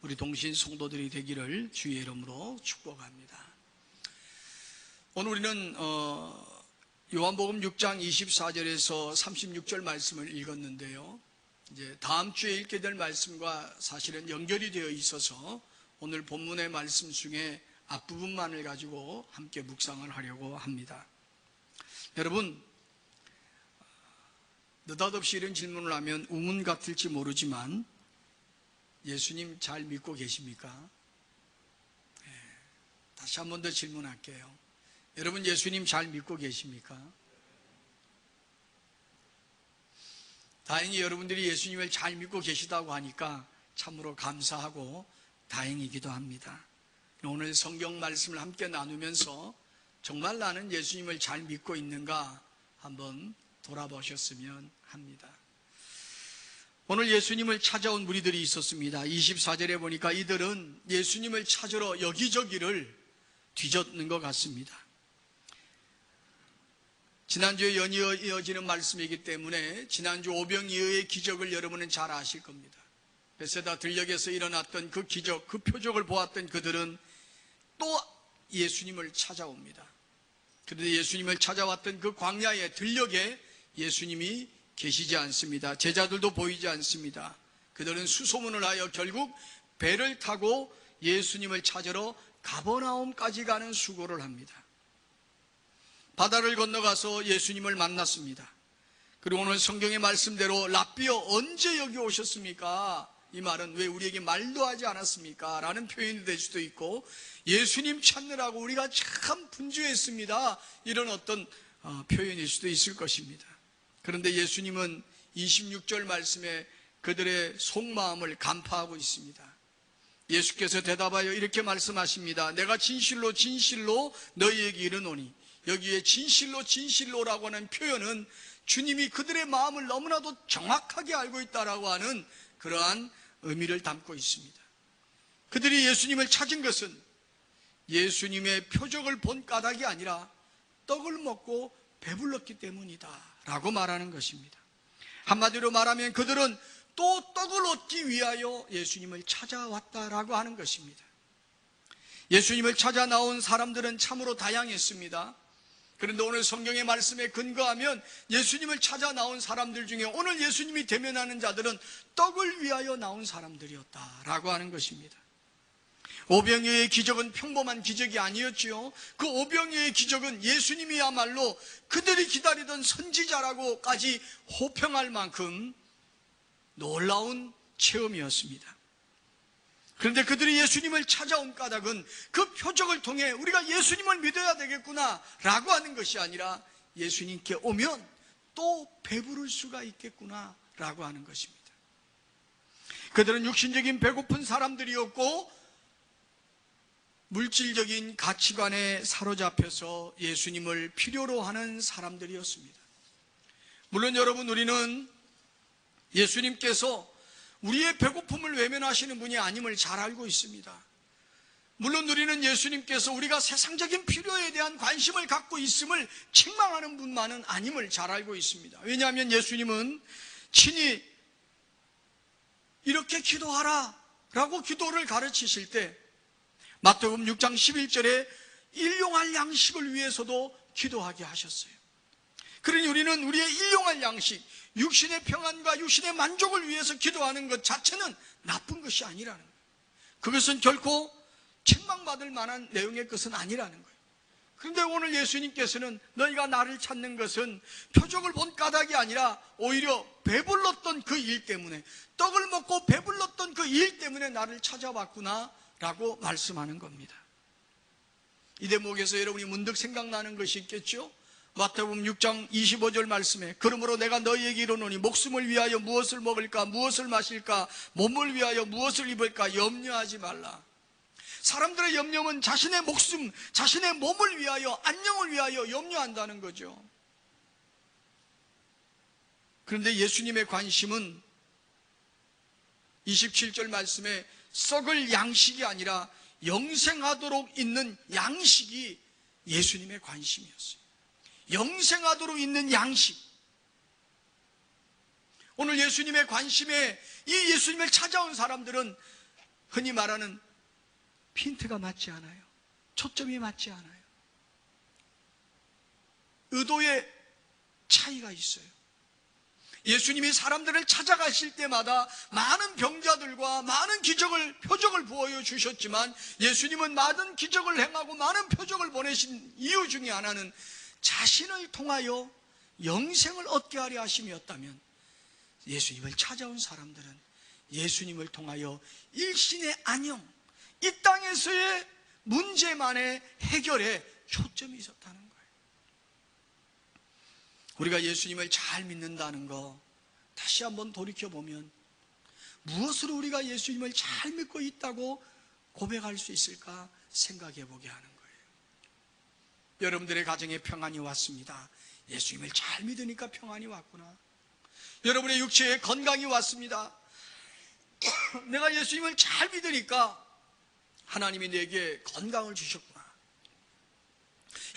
우리 동신 성도들이 되기를 주의 이름으로 축복합니다. 오늘 우리는 어, 요한복음 6장 24절에서 36절 말씀을 읽었는데요. 이제 다음 주에 읽게 될 말씀과 사실은 연결이 되어 있어서 오늘 본문의 말씀 중에 앞부분만을 가지고 함께 묵상을 하려고 합니다. 여러분, 느닷없이 이런 질문을 하면 우문 같을지 모르지만 예수님 잘 믿고 계십니까? 네, 다시 한 번 더 질문할게요. 여러분 예수님 잘 믿고 계십니까? 다행히 여러분들이 예수님을 잘 믿고 계시다고 하니까 참으로 감사하고 다행이기도 합니다. 오늘 성경 말씀을 함께 나누면서 정말 나는 예수님을 잘 믿고 있는가 한번 돌아보셨으면 합니다. 오늘 예수님을 찾아온 무리들이 있었습니다. 24절에 보니까 이들은 예수님을 찾으러 여기저기를 뒤졌는 것 같습니다. 지난주에 연이어 이어지는 말씀이기 때문에 지난주 오병이어의 기적을 여러분은 잘 아실 겁니다. 베세다 들녘에서 일어났던 그 기적, 그 표적을 보았던 그들은 또 예수님을 찾아옵니다. 그런데 예수님을 찾아왔던 그 광야의 들녘에 예수님이 계시지 않습니다. 제자들도 보이지 않습니다. 그들은 수소문을 하여 결국 배를 타고 예수님을 찾으러 가버나움까지 가는 수고를 합니다. 바다를 건너가서 예수님을 만났습니다. 그리고 오늘 성경의 말씀대로 라비어 언제 여기 오셨습니까? 이 말은 왜 우리에게 말도 하지 않았습니까? 라는 표현이 될 수도 있고 예수님 찾느라고 우리가 참 분주했습니다. 이런 어떤 어, 표현일 수도 있을 것입니다. 그런데 예수님은 26절 말씀에 그들의 속마음을 간파하고 있습니다. 예수께서 대답하여 이렇게 말씀하십니다. 내가 진실로 진실로 너희에게 이르노니 여기에 진실로 진실로라고 하는 표현은 주님이 그들의 마음을 너무나도 정확하게 알고 있다라고 하는 그러한 의미를 담고 있습니다. 그들이 예수님을 찾은 것은 예수님의 표적을 본 까닭이 아니라 떡을 먹고 배불렀기 때문이다. 라고 말하는 것입니다. 한마디로 말하면 그들은 또 떡을 얻기 위하여 예수님을 찾아왔다라고 하는 것입니다. 예수님을 찾아 나온 사람들은 참으로 다양했습니다. 그런데 오늘 성경의 말씀에 근거하면 예수님을 찾아 나온 사람들 중에 오늘 예수님이 대면하는 자들은 떡을 위하여 나온 사람들이었다라고 하는 것입니다. 오병이의 기적은 평범한 기적이 아니었지요. 그 오병이의 기적은 예수님이야말로 그들이 기다리던 선지자라고까지 호평할 만큼 놀라운 체험이었습니다. 그런데 그들이 예수님을 찾아온 까닭은 그 표적을 통해 우리가 예수님을 믿어야 되겠구나 라고 하는 것이 아니라 예수님께 오면 또 배부를 수가 있겠구나 라고 하는 것입니다. 그들은 육신적인 배고픈 사람들이었고 물질적인 가치관에 사로잡혀서 예수님을 필요로 하는 사람들이었습니다. 물론 여러분 우리는 예수님께서 우리의 배고픔을 외면하시는 분이 아님을 잘 알고 있습니다. 물론 우리는 예수님께서 우리가 세상적인 필요에 대한 관심을 갖고 있음을 책망하는 분만은 아님을 잘 알고 있습니다. 왜냐하면 예수님은 친히 이렇게 기도하라 라고 기도를 가르치실 때 마태복음 6장 11절에 일용할 양식을 위해서도 기도하게 하셨어요. 그러니 우리는 우리의 일용할 양식, 육신의 평안과 육신의 만족을 위해서 기도하는 것 자체는 나쁜 것이 아니라는 거예요. 그것은 결코 책망받을 만한 내용의 것은 아니라는 거예요. 그런데 오늘 예수님께서는 너희가 나를 찾는 것은 표적을 본 까닭이 아니라 오히려 배불렀던 그 일 때문에 떡을 먹고 배불렀던 그 일 때문에 나를 찾아왔구나 라고 말씀하는 겁니다. 이 대목에서 여러분이 문득 생각나는 것이 있겠죠? 마태복음 6장 25절 말씀에 그러므로 내가 너희에게 이르노니 목숨을 위하여 무엇을 먹을까 무엇을 마실까 몸을 위하여 무엇을 입을까 염려하지 말라. 사람들의 염려는 자신의 목숨, 자신의 몸을 위하여 안녕을 위하여 염려한다는 거죠. 그런데 예수님의 관심은 27절 말씀에 썩을 양식이 아니라 영생하도록 있는 양식이 예수님의 관심이었어요. 영생하도록 있는 양식. 오늘 예수님의 관심에 이 예수님을 찾아온 사람들은 흔히 말하는 핀트가 맞지 않아요. 초점이 맞지 않아요. 의도의 차이가 있어요. 예수님이 사람들을 찾아가실 때마다 많은 병자들과 많은 기적을, 표적을 보여 주셨지만 예수님은 많은 기적을 행하고 많은 표적을 보내신 이유 중에 하나는 자신을 통하여 영생을 얻게 하려 하심이었다면 예수님을 찾아온 사람들은 예수님을 통하여 일신의 안녕, 이 땅에서의 문제만의 해결에 초점이 있었다는. 우리가 예수님을 잘 믿는다는 거 다시 한번 돌이켜보면 무엇으로 우리가 예수님을 잘 믿고 있다고 고백할 수 있을까 생각해 보게 하는 거예요. 여러분들의 가정에 평안이 왔습니다. 예수님을 잘 믿으니까 평안이 왔구나. 여러분의 육체에 건강이 왔습니다. 내가 예수님을 잘 믿으니까 하나님이 내게 건강을 주셨구나.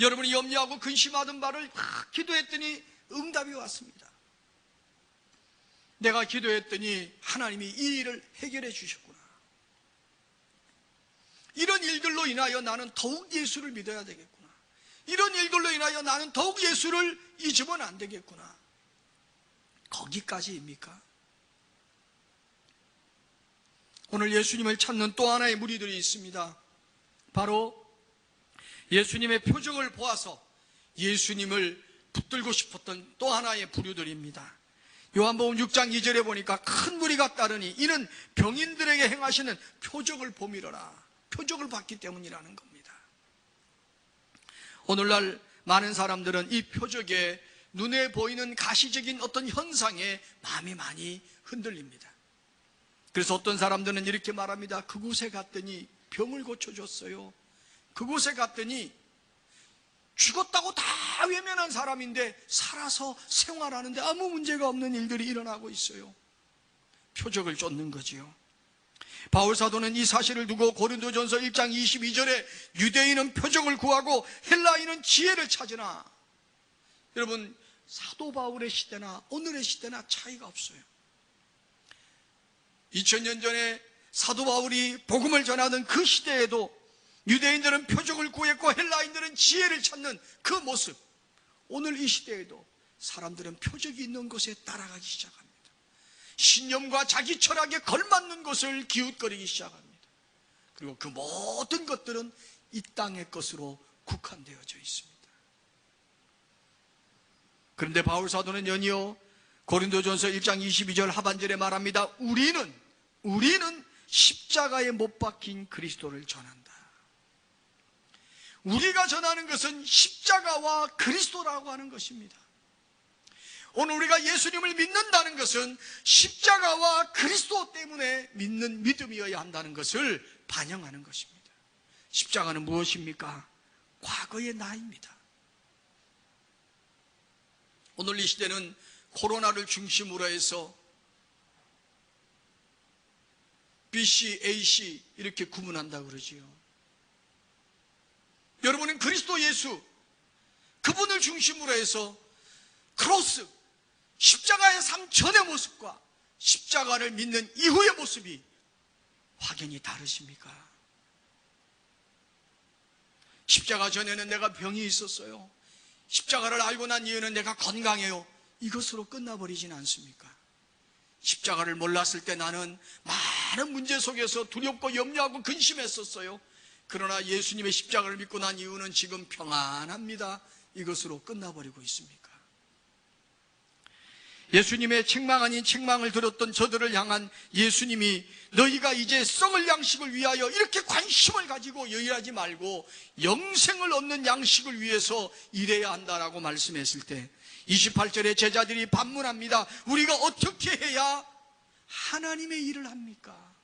여러분이 염려하고 근심하던 바를 막 기도했더니 응답이 왔습니다. 내가 기도했더니 하나님이 이 일을 해결해 주셨구나. 이런 일들로 인하여 나는 더욱 예수를 믿어야 되겠구나. 이런 일들로 인하여 나는 더욱 예수를 잊으면 안 되겠구나. 거기까지입니까? 오늘 예수님을 찾는 또 하나의 무리들이 있습니다. 바로 예수님의 표적을 보아서 예수님을 붙들고 싶었던 또 하나의 부류들입니다. 요한복음 6장 2절에 보니까 큰 무리가 따르니 이는 병인들에게 행하시는 표적을 보미러라. 표적을 받기 때문이라는 겁니다. 오늘날 많은 사람들은 이 표적에 눈에 보이는 가시적인 어떤 현상에 마음이 많이 흔들립니다. 그래서 어떤 사람들은 이렇게 말합니다. 그곳에 갔더니 병을 고쳐줬어요. 그곳에 갔더니 죽었다고 다 외면한 사람인데 살아서 생활하는데 아무 문제가 없는 일들이 일어나고 있어요. 표적을 쫓는 거지요. 바울 사도는 이 사실을 두고 고린도전서 1장 22절에 유대인은 표적을 구하고 헬라인은 지혜를 찾으나 여러분 사도 바울의 시대나 오늘의 시대나 차이가 없어요. 2000년 전에 사도 바울이 복음을 전하던 그 시대에도 유대인들은 표적을 구했고 헬라인들은 지혜를 찾는 그 모습. 오늘 이 시대에도 사람들은 표적이 있는 곳에 따라가기 시작합니다. 신념과 자기 철학에 걸맞는 것을 기웃거리기 시작합니다. 그리고 그 모든 것들은 이 땅의 것으로 국한되어져 있습니다. 그런데 바울 사도는 연이어 고린도전서 1장 22절 하반절에 말합니다. 우리는 우리는 십자가에 못 박힌 그리스도를 전한다. 우리가 전하는 것은 십자가와 그리스도라고 하는 것입니다. 오늘 우리가 예수님을 믿는다는 것은 십자가와 그리스도 때문에 믿는 믿음이어야 한다는 것을 반영하는 것입니다. 십자가는 무엇입니까? 과거의 나입니다. 오늘 이 시대는 코로나를 중심으로 해서 BC, AC 이렇게 구분한다 그러지요. 여러분은 그리스도 예수 그분을 중심으로 해서 크로스 십자가의 삶 전의 모습과 십자가를 믿는 이후의 모습이 확연히 다르십니까? 십자가 전에는 내가 병이 있었어요. 십자가를 알고 난 이후에는 내가 건강해요. 이것으로 끝나버리진 않습니까? 십자가를 몰랐을 때 나는 많은 문제 속에서 두렵고 염려하고 근심했었어요. 그러나 예수님의 십자가를 믿고 난 이후는 지금 평안합니다. 이것으로 끝나버리고 있습니까? 예수님의 책망 아닌 책망을 들었던 저들을 향한 예수님이 너희가 이제 썩을 양식을 위하여 이렇게 관심을 가지고 여일하지 말고 영생을 얻는 양식을 위해서 일해야 한다라고 말씀했을 때 28절에 제자들이 반문합니다. 우리가 어떻게 해야 하나님의 일을 합니까?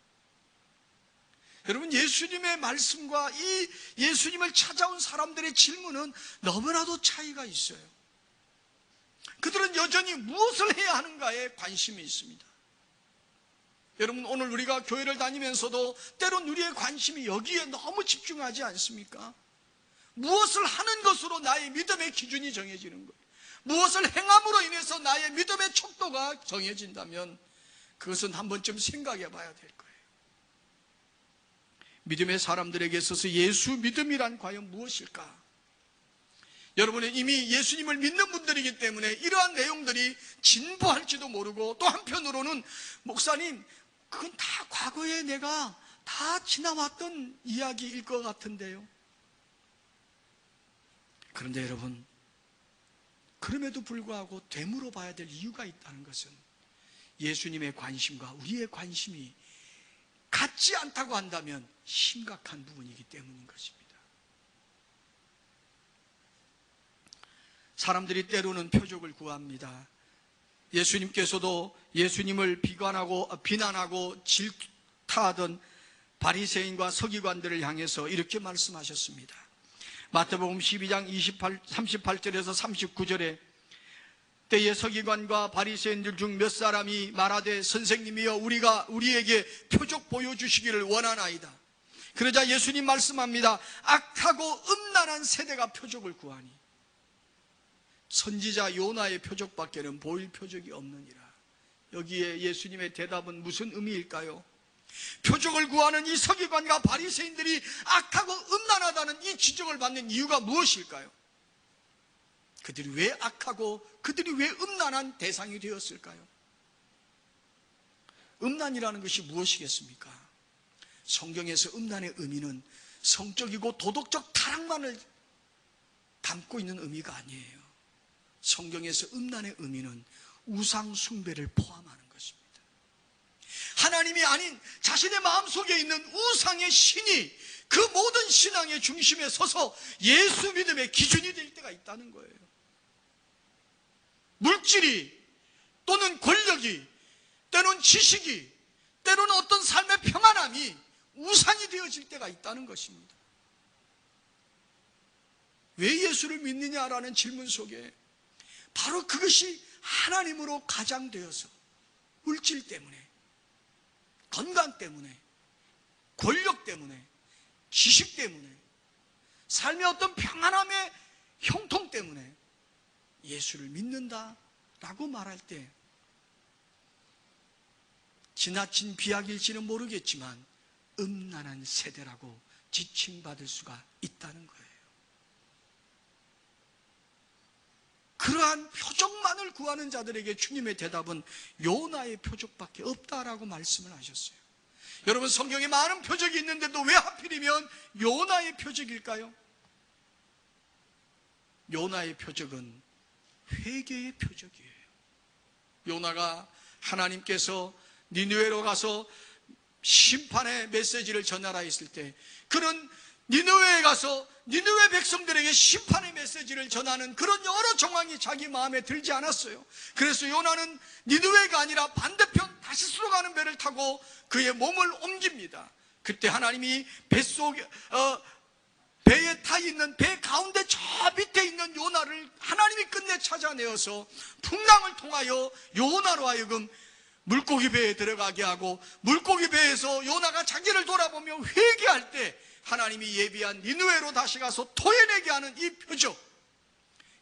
여러분 예수님의 말씀과 이 예수님을 찾아온 사람들의 질문은 너무나도 차이가 있어요. 그들은 여전히 무엇을 해야 하는가에 관심이 있습니다. 여러분 오늘 우리가 교회를 다니면서도 때론 우리의 관심이 여기에 너무 집중하지 않습니까? 무엇을 하는 것으로 나의 믿음의 기준이 정해지는 거예요. 무엇을 행함으로 인해서 나의 믿음의 척도가 정해진다면 그것은 한 번쯤 생각해 봐야 될 거예요. 믿음의 사람들에게 있어서 예수 믿음이란 과연 무엇일까? 여러분은 이미 예수님을 믿는 분들이기 때문에 이러한 내용들이 진부할지도 모르고 또 한편으로는 목사님 그건 다 과거에 내가 다 지나왔던 이야기일 것 같은데요. 그런데 여러분 그럼에도 불구하고 되물어 봐야 될 이유가 있다는 것은 예수님의 관심과 우리의 관심이 같지 않다고 한다면 심각한 부분이기 때문인 것입니다. 사람들이 때로는 표적을 구합니다. 예수님께서도 예수님을 비관하고 비난하고 질타하던 바리새인과 서기관들을 향해서 이렇게 말씀하셨습니다. 마태복음 12장 28, 38절에서 39절에 때에 서기관과 바리새인들 중 몇 사람이 말하되 선생님이여 우리가 우리에게 표적 보여주시기를 원하나이다. 그러자 예수님 말씀합니다. 악하고 음란한 세대가 표적을 구하니 선지자 요나의 표적밖에는 보일 표적이 없느니라. 여기에 예수님의 대답은 무슨 의미일까요? 표적을 구하는 이 서기관과 바리새인들이 악하고 음란하다는 이 지적을 받는 이유가 무엇일까요? 그들이 왜 악하고 그들이 왜 음란한 대상이 되었을까요? 음란이라는 것이 무엇이겠습니까? 성경에서 음란의 의미는 성적이고 도덕적 타락만을 담고 있는 의미가 아니에요. 성경에서 음란의 의미는 우상 숭배를 포함하는 것입니다. 하나님이 아닌 자신의 마음속에 있는 우상의 신이 그 모든 신앙의 중심에 서서 예수 믿음의 기준이 될 때가 있다는 거예요. 물질이 또는 권력이 때로는 지식이 때로는 어떤 삶의 평안함이 우상이 되어질 때가 있다는 것입니다. 왜 예수를 믿느냐라는 질문 속에 바로 그것이 하나님으로 가장되어서 물질 때문에 건강 때문에 권력 때문에 지식 때문에 삶의 어떤 평안함의 형통 때문에 예수를 믿는다라고 말할 때 지나친 비약일지는 모르겠지만 음란한 세대라고 지칭받을 수가 있다는 거예요. 그러한 표적만을 구하는 자들에게 주님의 대답은 요나의 표적밖에 없다라고 말씀을 하셨어요. 여러분 성경에 많은 표적이 있는데도 왜 하필이면 요나의 표적일까요? 요나의 표적은 회개의 표적이에요. 요나가 하나님께서 니누에로 가서 심판의 메시지를 전하라 했을 때 그는 니누에에 가서 니누에 백성들에게 심판의 메시지를 전하는 그런 여러 정황이 자기 마음에 들지 않았어요. 그래서 요나는 니누에가 아니라 반대편 다시스로 가는 배를 타고 그의 몸을 옮깁니다. 그때 하나님이 뱃속 어, 배에 타 있는 배 가운데 저 밑에 있는 요나를 하나님이 끝내 찾아내어서 풍랑을 통하여 요나로 하여금 물고기 배에 들어가게 하고 물고기 배에서 요나가 자기를 돌아보며 회개할 때 하나님이 예비한 니누에로 다시 가서 토해내게 하는 이 표적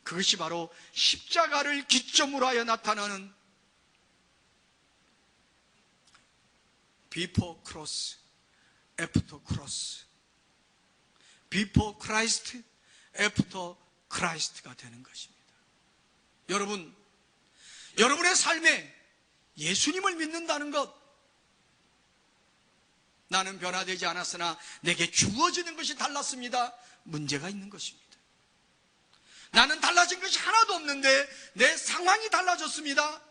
그것이 바로 십자가를 기점으로 하여 나타나는 before cross, after cross before Christ, after Christ가 되는 것입니다. 여러분, 여러분의 삶에 예수님을 믿는다는 것, 나는 변화되지 않았으나 내게 주어지는 것이 달랐습니다. 문제가 있는 것입니다. 나는 달라진 것이 하나도 없는데 내 상황이 달라졌습니다.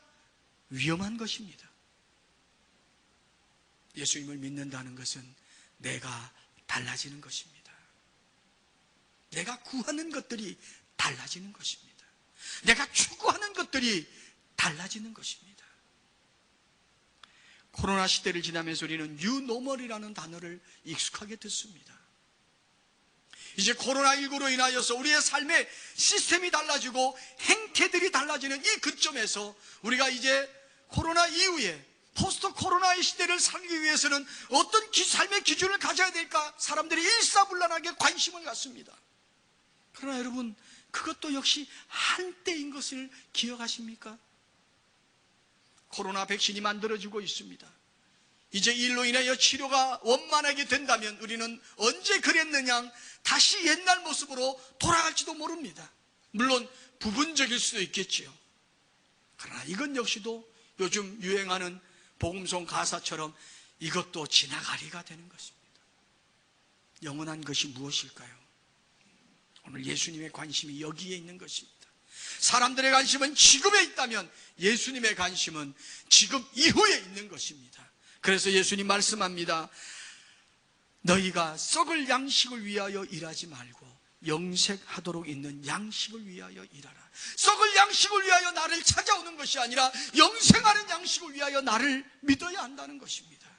위험한 것입니다. 예수님을 믿는다는 것은 내가 달라지는 것입니다. 내가 구하는 것들이 달라지는 것입니다. 내가 추구하는 것들이 달라지는 것입니다. 코로나 시대를 지나면서 우리는 뉴노멀이라는 단어를 익숙하게 듣습니다. 이제 코로나19로 인하여서 우리의 삶의 시스템이 달라지고 행태들이 달라지는 이 그점에서 우리가 이제 코로나 이후에 포스트 코로나의 시대를 살기 위해서는 어떤 기, 삶의 기준을 가져야 될까? 사람들이 일사불란하게 관심을 갖습니다. 그러나 여러분, 그것도 역시 한때인 것을 기억하십니까? 코로나 백신이 만들어지고 있습니다. 이제 이 일로 인하여 치료가 원만하게 된다면 우리는 언제 그랬느냐 다시 옛날 모습으로 돌아갈지도 모릅니다. 물론 부분적일 수도 있겠지요. 그러나 이건 역시도 요즘 유행하는 복음송 가사처럼 이것도 지나가리가 되는 것입니다. 영원한 것이 무엇일까요? 오늘 예수님의 관심이 여기에 있는 것입니다. 사람들의 관심은 지금에 있다면 예수님의 관심은 지금 이후에 있는 것입니다. 그래서 예수님 말씀합니다. 너희가 썩을 양식을 위하여 일하지 말고 영색하도록 있는 양식을 위하여 일하라. 썩을 양식을 위하여 나를 찾아오는 것이 아니라 영생하는 양식을 위하여 나를 믿어야 한다는 것입니다.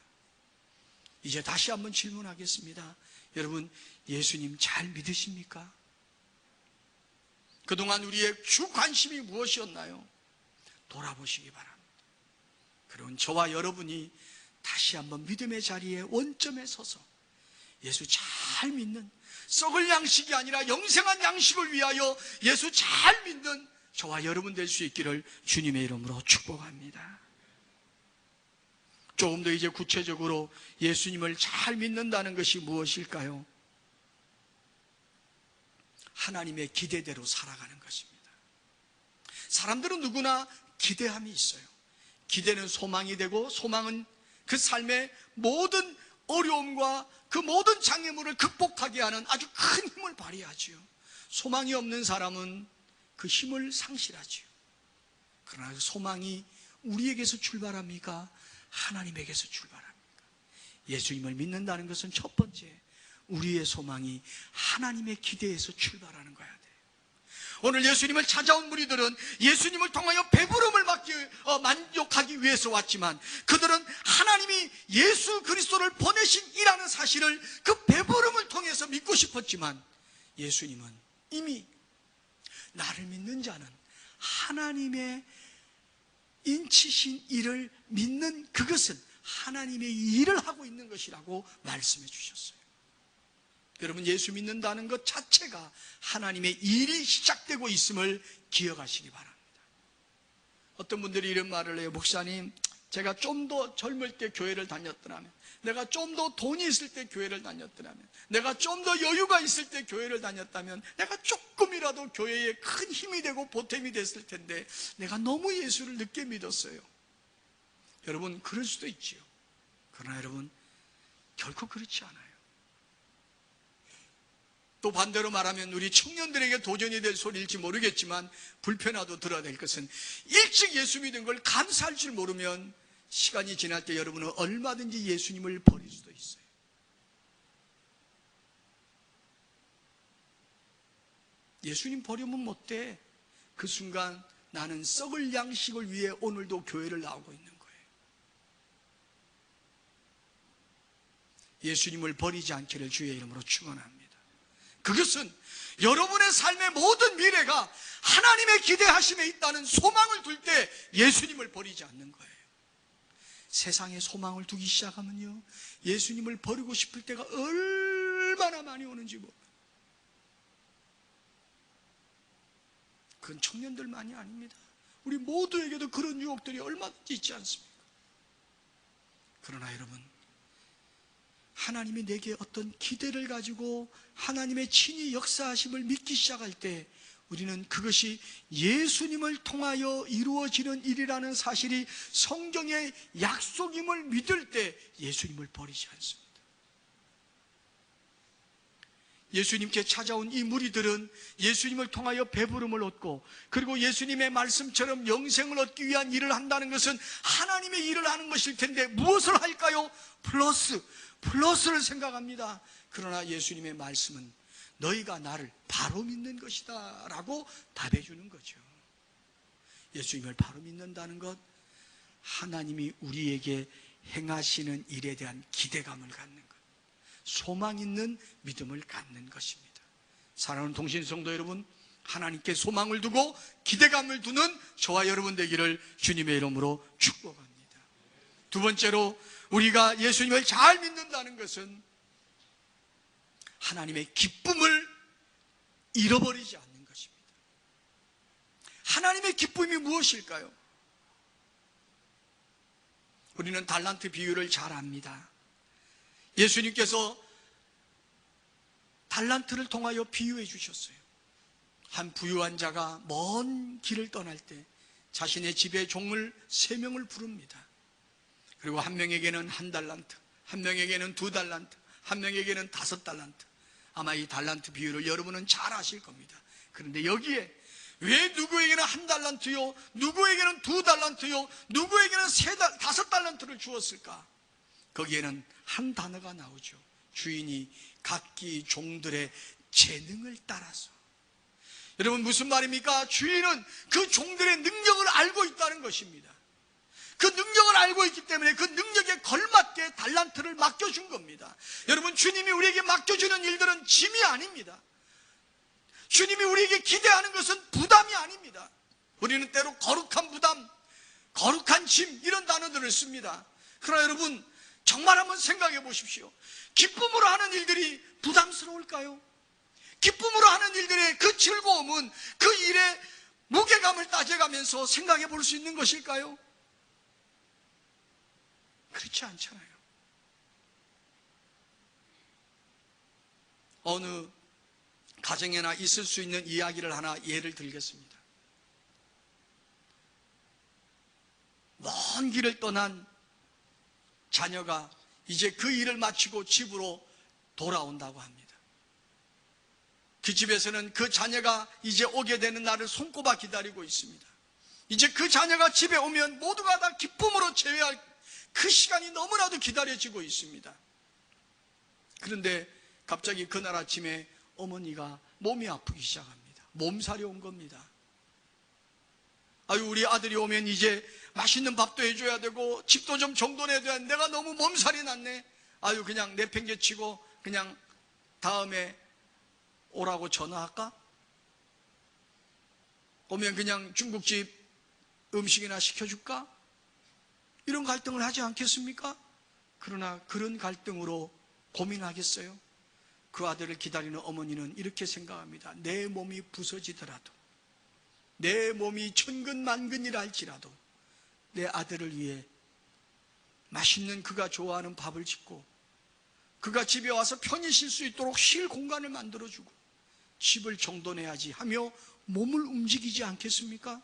이제 다시 한번 질문하겠습니다. 여러분, 예수님 잘 믿으십니까? 그동안 우리의 주 관심이 무엇이었나요? 돌아보시기 바랍니다. 그런 저와 여러분이 다시 한번 믿음의 자리에 원점에 서서 예수 잘 믿는 썩을 양식이 아니라 영생한 양식을 위하여 예수 잘 믿는 저와 여러분 될 수 있기를 주님의 이름으로 축복합니다. 조금 더 이제 구체적으로 예수님을 잘 믿는다는 것이 무엇일까요? 하나님의 기대대로 살아가는 것입니다. 사람들은 누구나 기대함이 있어요. 기대는 소망이 되고 소망은 그 삶의 모든 어려움과 그 모든 장애물을 극복하게 하는 아주 큰 힘을 발휘하지요. 소망이 없는 사람은 그 힘을 상실하지요. 그러나 그 소망이 우리에게서 출발합니까? 하나님에게서 출발합니까? 예수님을 믿는다는 것은 첫 번째, 우리의 소망이 하나님의 기대에서 출발하는 거야 돼. 오늘 예수님을 찾아온 무리들은 예수님을 통하여 배부름을 받기, 어, 만족하기 위해서 왔지만 그들은 하나님이 예수 그리스도를 보내신 이라는 사실을 그 배부름을 통해서 믿고 싶었지만 예수님은 이미 나를 믿는 자는 하나님의 인치신 일을 믿는 그것은 하나님의 일을 하고 있는 것이라고 말씀해 주셨어요. 여러분 예수 믿는다는 것 자체가 하나님의 일이 시작되고 있음을 기억하시기 바랍니다. 어떤 분들이 이런 말을 해요. 목사님, 제가 좀 더 젊을 때 교회를 다녔더라면, 내가 좀 더 돈이 있을 때 교회를 다녔더라면, 내가 좀 더 여유가 있을 때 교회를 다녔다면, 내가 조금이라도 교회에 큰 힘이 되고 보탬이 됐을 텐데, 내가 너무 예수를 늦게 믿었어요. 여러분, 그럴 수도 있지요. 그러나 여러분, 결코 그렇지 않아요. 또 반대로 말하면 우리 청년들에게 도전이 될 소리일지 모르겠지만 불편하도 들어야 될 것은 일찍 예수 믿은 걸 감사할 줄 모르면 시간이 지날 때 여러분은 얼마든지 예수님을 버릴 수도 있어요. 예수님 버리면 못 돼. 그 순간 나는 썩을 양식을 위해 오늘도 교회를 나오고 있는 거예요. 예수님을 버리지 않기를 주의 이름으로 축원합니다. 그것은 여러분의 삶의 모든 미래가 하나님의 기대하심에 있다는 소망을 둘 때 예수님을 버리지 않는 거예요. 세상에 소망을 두기 시작하면요. 예수님을 버리고 싶을 때가 얼마나 많이 오는지 몰라요. 그건 청년들만이 아닙니다. 우리 모두에게도 그런 유혹들이 얼마든지 있지 않습니까? 그러나 여러분, 하나님이 내게 어떤 기대를 가지고 하나님의 친히 역사하심을 믿기 시작할 때 우리는 그것이 예수님을 통하여 이루어지는 일이라는 사실이 성경의 약속임을 믿을 때 예수님을 버리지 않습니다. 예수님께 찾아온 이 무리들은 예수님을 통하여 배부름을 얻고 그리고 예수님의 말씀처럼 영생을 얻기 위한 일을 한다는 것은 하나님의 일을 하는 것일 텐데 무엇을 할까요? 플러스 플러스를 생각합니다. 그러나 예수님의 말씀은 너희가 나를 바로 믿는 것이다 라고 답해 주는 거죠. 예수님을 바로 믿는다는 것, 하나님이 우리에게 행하시는 일에 대한 기대감을 갖는 것, 소망 있는 믿음을 갖는 것입니다. 사랑하는 동신성도 여러분, 하나님께 소망을 두고 기대감을 두는 저와 여러분 되기를 주님의 이름으로 축복합니다. 두 번째로 우리가 예수님을 잘 믿는다는 것은 하나님의 기쁨을 잃어버리지 않는 것입니다. 하나님의 기쁨이 무엇일까요? 우리는 달란트 비유를 잘 압니다. 예수님께서 달란트를 통하여 비유해 주셨어요. 한 부유한 자가 먼 길을 떠날 때 자신의 집에 종을 세 명을 부릅니다. 그리고 한 명에게는 한 달란트, 한 명에게는 두 달란트, 한 명에게는 다섯 달란트. 아마 이 달란트 비유를 여러분은 잘 아실 겁니다. 그런데 여기에 왜 누구에게는 한 달란트요, 누구에게는 두 달란트요, 누구에게는 세 달, 다섯 달란트를 주었을까? 거기에는 한 단어가 나오죠. 주인이 각기 종들의 재능을 따라서. 여러분 무슨 말입니까? 주인은 그 종들의 능력을 알고 있다는 것입니다. 그 능력을 알고 있기 때문에 그 능력에 걸맞게 달란트를 맡겨준 겁니다. 여러분 주님이 우리에게 맡겨주는 일들은 짐이 아닙니다. 주님이 우리에게 기대하는 것은 부담이 아닙니다. 우리는 때로 거룩한 부담, 거룩한 짐 이런 단어들을 씁니다. 그러나 여러분 정말 한번 생각해 보십시오. 기쁨으로 하는 일들이 부담스러울까요? 기쁨으로 하는 일들의 그 즐거움은 그 일의 무게감을 따져가면서 생각해 볼 수 있는 것일까요? 그렇지 않잖아요. 어느 가정에나 있을 수 있는 이야기를 하나 예를 들겠습니다. 먼 길을 떠난 자녀가 이제 그 일을 마치고 집으로 돌아온다고 합니다. 그 집에서는 그 자녀가 이제 오게 되는 날을 손꼽아 기다리고 있습니다. 이제 그 자녀가 집에 오면 모두가 다 기쁨으로 제외할 그 시간이 너무나도 기다려지고 있습니다. 그런데 갑자기 그날 아침에 어머니가 몸이 아프기 시작합니다. 몸살이 온 겁니다. 아유, 우리 아들이 오면 이제 맛있는 밥도 해줘야 되고, 집도 좀 정돈해야 돼. 내가 너무 몸살이 났네. 아유, 그냥 내팽개치고, 그냥 다음에 오라고 전화할까? 오면 그냥 중국집 음식이나 시켜줄까? 이런 갈등을 하지 않겠습니까? 그러나 그런 갈등으로 고민하겠어요? 그 아들을 기다리는 어머니는 이렇게 생각합니다. 내 몸이 부서지더라도, 내 몸이 천근만근이라 할지라도, 내 아들을 위해 맛있는 그가 좋아하는 밥을 짓고, 그가 집에 와서 편히 쉴 수 있도록 쉴 공간을 만들어주고, 집을 정돈해야지 하며 몸을 움직이지 않겠습니까?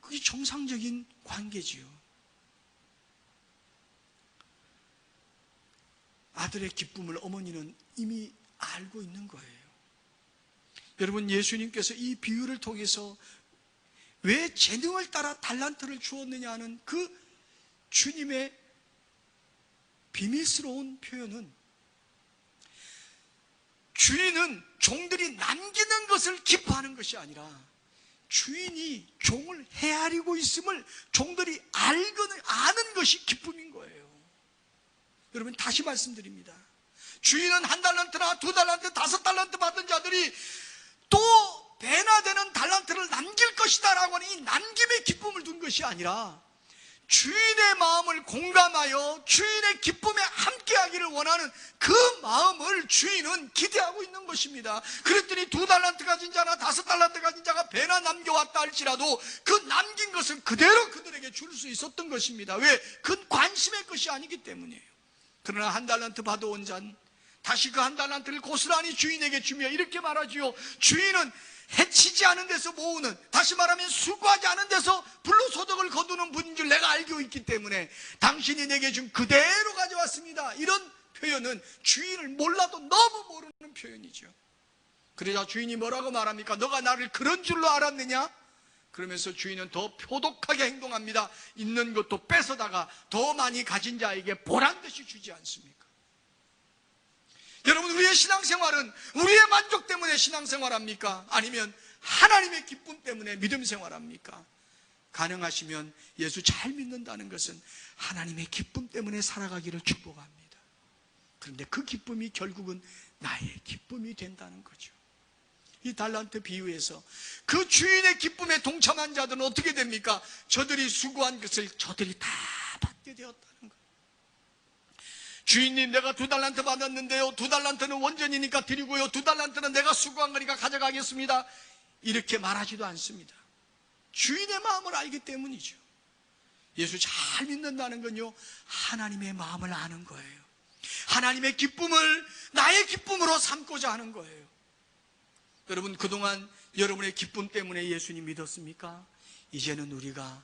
그게 정상적인 관계지요. 아들의 기쁨을 어머니는 이미 알고 있는 거예요. 여러분, 예수님께서 이 비유를 통해서 왜 재능을 따라 달란트를 주었느냐는 그 주님의 비밀스러운 표현은 주인은 종들이 남기는 것을 기뻐하는 것이 아니라 주인이 종을 헤아리고 있음을 종들이 알거는 아는 것이 기쁨인 거예요. 여러분 다시 말씀드립니다. 주인은 한 달란트나 두 달란트, 다섯 달란트 받은 자들이 또 배나 되는 달란트를 남길 것이다 라고 하는 이 남김의 기쁨을 둔 것이 아니라 주인의 마음을 공감하여 주인의 기쁨에 함께하기를 원하는 그 마음을 주인은 기대하고 있는 것입니다. 그랬더니 두 달란트 가진 자나 다섯 달란트 가진 자가 배나 남겨왔다 할지라도 그 남긴 것은 그대로 그들에게 줄 수 있었던 것입니다. 왜? 그 관심의 것이 아니기 때문이에요. 그러나 한 달란트 받아온 자는 다시 그 한 달란트를 고스란히 주인에게 주며 이렇게 말하지요. 주인은 해치지 않은 데서 모으는 다시 말하면 수고하지 않은 데서 불로 소득을 거두는 분인 줄 내가 알고 있기 때문에 당신이 내게 준 그대로 가져왔습니다. 이런 표현은 주인을 몰라도 너무 모르는 표현이죠. 그러자 주인이 뭐라고 말합니까? 너가 나를 그런 줄로 알았느냐? 그러면서 주인은 더 표독하게 행동합니다. 있는 것도 뺏어다가 더 많이 가진 자에게 보란 듯이 주지 않습니까? 여러분, 우리의 신앙생활은 우리의 만족 때문에 신앙생활합니까? 아니면 하나님의 기쁨 때문에 믿음 생활합니까? 가능하시면 예수 잘 믿는다는 것은 하나님의 기쁨 때문에 살아가기를 축복합니다. 그런데 그 기쁨이 결국은 나의 기쁨이 된다는 거죠. 이 달란트 비유에서 그 주인의 기쁨에 동참한 자들은 어떻게 됩니까? 저들이 수고한 것을 저들이 다 받게 거예요. 주인님 내가 두 달란트 받았는데요. 두 달란트는 원전이니까 드리고요. 두 달란트는 내가 수고한 거니까 가져가겠습니다. 이렇게 말하지도 않습니다. 주인의 마음을 알기 때문이죠. 예수 잘 믿는다는 건요, 하나님의 마음을 아는 거예요. 하나님의 기쁨을 나의 기쁨으로 삼고자 하는 거예요. 여러분, 그동안 여러분의 기쁨 때문에 예수님 믿었습니까? 이제는 우리가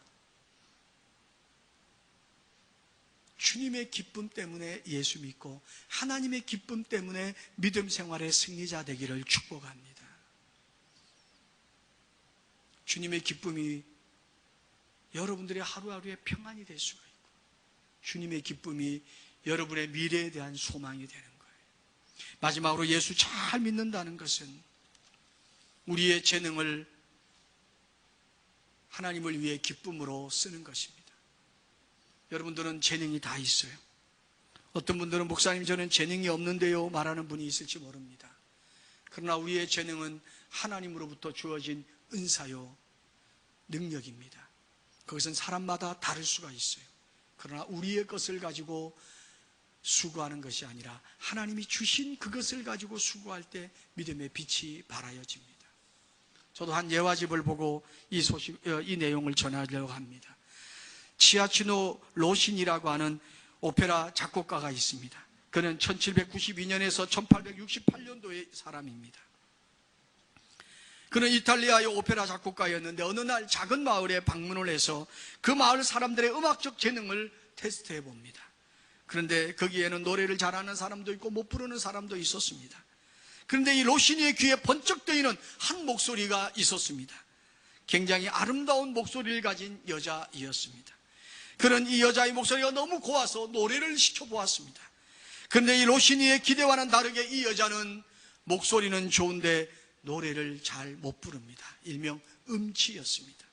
주님의 기쁨 때문에 예수 믿고 하나님의 기쁨 때문에 믿음 생활의 승리자 되기를 축복합니다. 주님의 기쁨이 여러분들의 하루하루의 평안이 될 수가 있고 주님의 기쁨이 여러분의 미래에 대한 소망이 되는 거예요. 마지막으로 예수 잘 믿는다는 것은 우리의 재능을 하나님을 위해 기쁨으로 쓰는 것입니다. 여러분들은 재능이 다 있어요. 어떤 분들은 목사님 저는 재능이 없는데요 말하는 분이 있을지 모릅니다. 그러나 우리의 재능은 하나님으로부터 주어진 은사요 능력입니다. 그것은 사람마다 다를 수가 있어요. 그러나 우리의 것을 가지고 수고하는 것이 아니라 하나님이 주신 그것을 가지고 수고할 때 믿음의 빛이 발하여집니다. 저도 한 예화집을 보고 이 소식, 어, 이 내용을 전하려고 합니다. 치아치노 로신이라고 하는 오페라 작곡가가 있습니다. 그는 1792년에서 1868년도의 사람입니다. 그는 이탈리아의 오페라 작곡가였는데 어느 날 작은 마을에 방문을 해서 그 마을 사람들의 음악적 재능을 테스트해 봅니다. 그런데 거기에는 노래를 잘하는 사람도 있고 못 부르는 사람도 있었습니다. 그런데 이 로시니의 귀에 번쩍 뜨이는 한 목소리가 있었습니다. 굉장히 아름다운 목소리를 가진 여자이었습니다. 그는 이 여자의 목소리가 너무 고와서 노래를 시켜보았습니다. 그런데 이 로시니의 기대와는 다르게 이 여자는 목소리는 좋은데 노래를 잘 못 부릅니다. 일명 음치였습니다.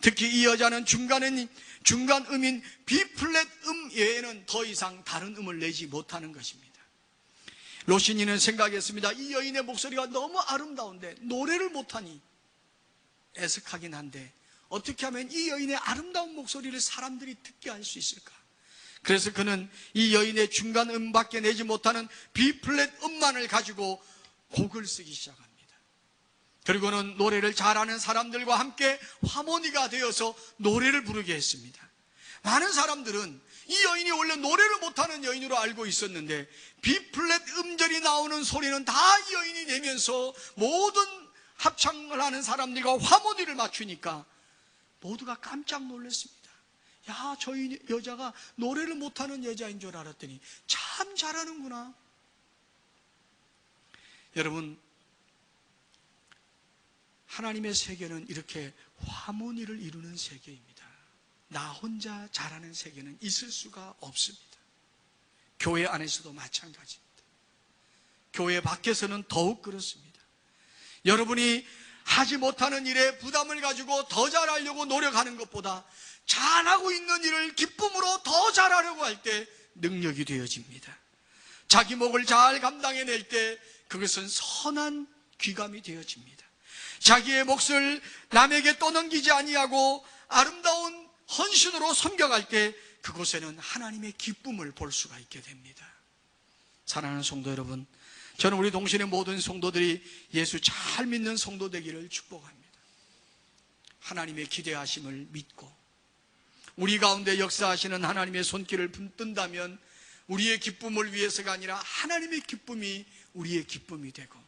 특히 이 여자는 중간은 중간 음인 B 플랫 음 외에는 더 이상 다른 음을 내지 못하는 것입니다. 로시니는 생각했습니다. 이 여인의 목소리가 너무 아름다운데 노래를 못하니 애석하긴 한데 어떻게 하면 이 여인의 아름다운 목소리를 사람들이 듣게 할 수 있을까? 그래서 그는 이 여인의 중간 음밖에 내지 못하는 B 플랫 음만을 가지고 곡을 쓰기 시작합니다. 그리고는 노래를 잘하는 사람들과 함께 화모니가 되어서 노래를 부르게 했습니다. 많은 사람들은 이 여인이 원래 노래를 못하는 여인으로 알고 있었는데 B 플랫 음절이 나오는 소리는 다이 여인이 내면서 모든 합창을 하는 사람들과 화모니를 맞추니까 모두가 깜짝 놀랐습니다. 야, 저 여자가 노래를 못하는 여자인 줄 알았더니 참 잘하는구나. 여러분, 하나님의 세계는 이렇게 화모니를 이루는 세계입니다. 나 혼자 잘하는 세계는 있을 수가 없습니다. 교회 안에서도 마찬가지입니다. 교회 밖에서는 더욱 그렇습니다. 여러분이 하지 못하는 일에 부담을 가지고 더 잘하려고 노력하는 것보다 잘하고 있는 일을 기쁨으로 더 잘하려고 할 때 능력이 되어집니다. 자기 목을 잘 감당해낼 때 그것은 선한 귀감이 되어집니다. 자기의 몫을 남에게 떠넘기지 아니하고 아름다운 헌신으로 섬겨갈 때 그곳에는 하나님의 기쁨을 볼 수가 있게 됩니다. 사랑하는 성도 여러분, 저는 우리 동신의 모든 성도들이 예수 잘 믿는 성도 되기를 축복합니다. 하나님의 기대하심을 믿고 우리 가운데 역사하시는 하나님의 손길을 품뜬다면 우리의 기쁨을 위해서가 아니라 하나님의 기쁨이 우리의 기쁨이 되고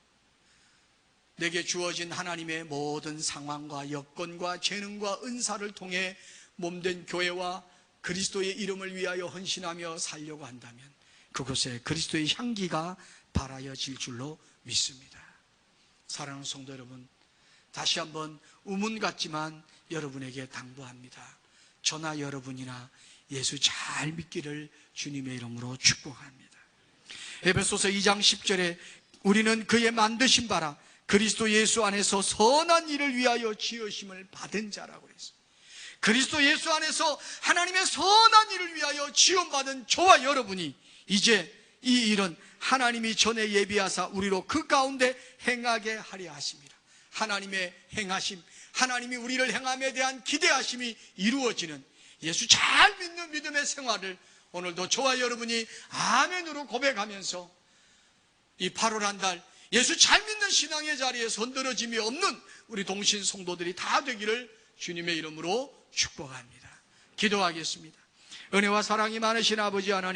내게 주어진 하나님의 모든 상황과 여건과 재능과 은사를 통해 몸된 교회와 그리스도의 이름을 위하여 헌신하며 살려고 한다면 그곳에 그리스도의 향기가 발하여질 줄로 믿습니다. 사랑하는 성도 여러분, 다시 한번 우문 같지만 여러분에게 당부합니다. 저나 여러분이나 예수 잘 믿기를 주님의 이름으로 축복합니다. 에베소서 2장 10절에 우리는 그의 만드신 바라 그리스도 예수 안에서 선한 일을 위하여 지으심을 받은 자라고 했습니다. 그리스도 예수 안에서 하나님의 선한 일을 위하여 지원받은 저와 여러분이 이제 이 일은 하나님이 전에 예비하사 우리로 그 가운데 행하게 하려 하십니다. 하나님의 행하심, 하나님이 우리를 행함에 대한 기대하심이 이루어지는 예수 잘 믿는 믿음의 생활을 오늘도 저와 여러분이 아멘으로 고백하면서 이 8월 한 달 예수 잘 믿는 신앙의 자리에 선들어짐이 없는 우리 동신 성도들이 다 되기를 주님의 이름으로 축복합니다. 기도하겠습니다. 은혜와 사랑이 많으신 아버지 하나님